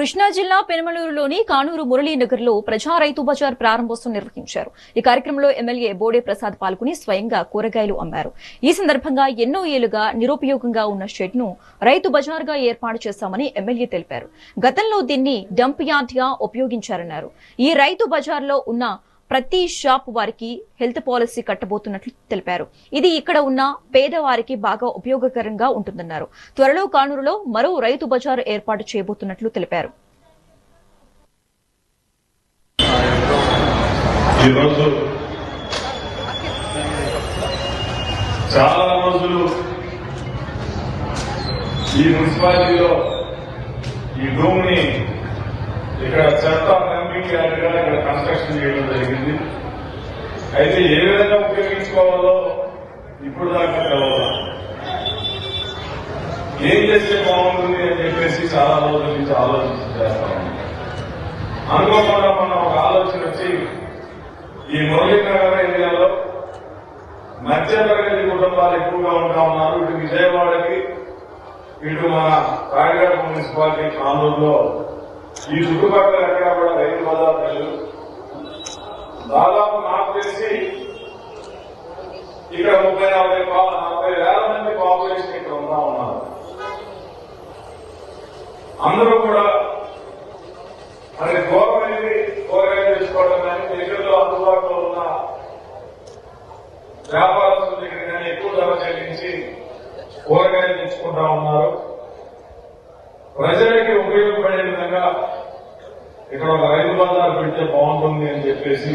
కృష్ణా జిల్లా పెనమలూరులోని కానూరు మురళీనగర్లో ప్రజా రైతు బజార్ ప్రారంభోత్సవం నిర్వహించారు. ఈ కార్యక్రమంలో ఎమ్మెల్యే బోడే ప్రసాద్ పాల్గొని స్వయంగా కూరగాయలు అమ్మారు. ఈ సందర్భంగా ఎన్నో ఏళ్ళుగా నిరుపయోగంగా ఉన్న షెడ్ను రైతు బజార్గా ఏర్పాటు చేశామని ఎమ్మెల్యే తెలిపారు. గతంలో దీన్ని డంప్ యార్డ్గా ఉపయోగించారన్నారు. ఈ రైతు బజార్లో ఉన్న ప్రతి షాప్ వారికి హెల్త్ పాలసీ కట్టబోతున్నట్లు తెలిపారు. ఇది ఇక్కడ ఉన్న పేదవారికి బాగా ఉపయోగకరంగా ఉంటుందన్నారు. త్వరలో కానూరులో మరో రైతు బజారు ఏర్పాటు చేయబోతున్నట్లు తెలిపారు. ఈరోజు చాలా రోజులు ఈ మున్సిపాలిటీలో ఈ భూమిని ఇక్కడ చెత్త డంపింగ్ ఇక్కడ కన్స్ట్రక్షన్ చేయడం జరిగింది. అయితే ఏ విధంగా ఉపయోగించుకోవాలో ఇప్పుడు దాకా తెలవాలి ఏం చేస్తే బాగుంటుంది అని చెప్పేసి చాలా రోజుల నుంచి ఆలోచన చేస్తా అనుకోకుండా మనం ఒక ఆలోచన వచ్చి ఈ మురళీనగర ఏరియాలో మధ్యతరగతి కుటుంబాలు ఎక్కువగా ఉంటా ఉన్నారు. ఇటు విజయవాడకి ఇటు మన రాయగడ మున్సిపాలిటీ కానూరులో ఈ చుట్టుపక్కల ఎక్కడ కూడా దాదాపు నాకు తెలిసి ఇక్కడ ముప్పై నలభై నలభై వేల మంది పాపులేషన్ ఇక్కడ ఉంటా ఉన్నారు. అందరూ కూడా మరి గవర్నమెంట్ కూరగాయలు తీసుకోవడం కానీ దగ్గరలో అందుబాటులో ఉన్న వ్యాపారస్తుల దగ్గర కానీ ఎక్కువ ధర చెల్లించి కూరగాయలు తెచ్చుకుంటా ఉన్నారు. ప్రజలకి ఉపయోగపడే ఇక్కడ ఒక రైతు బజార్ పెడితే బాగుంటుంది అని చెప్పేసి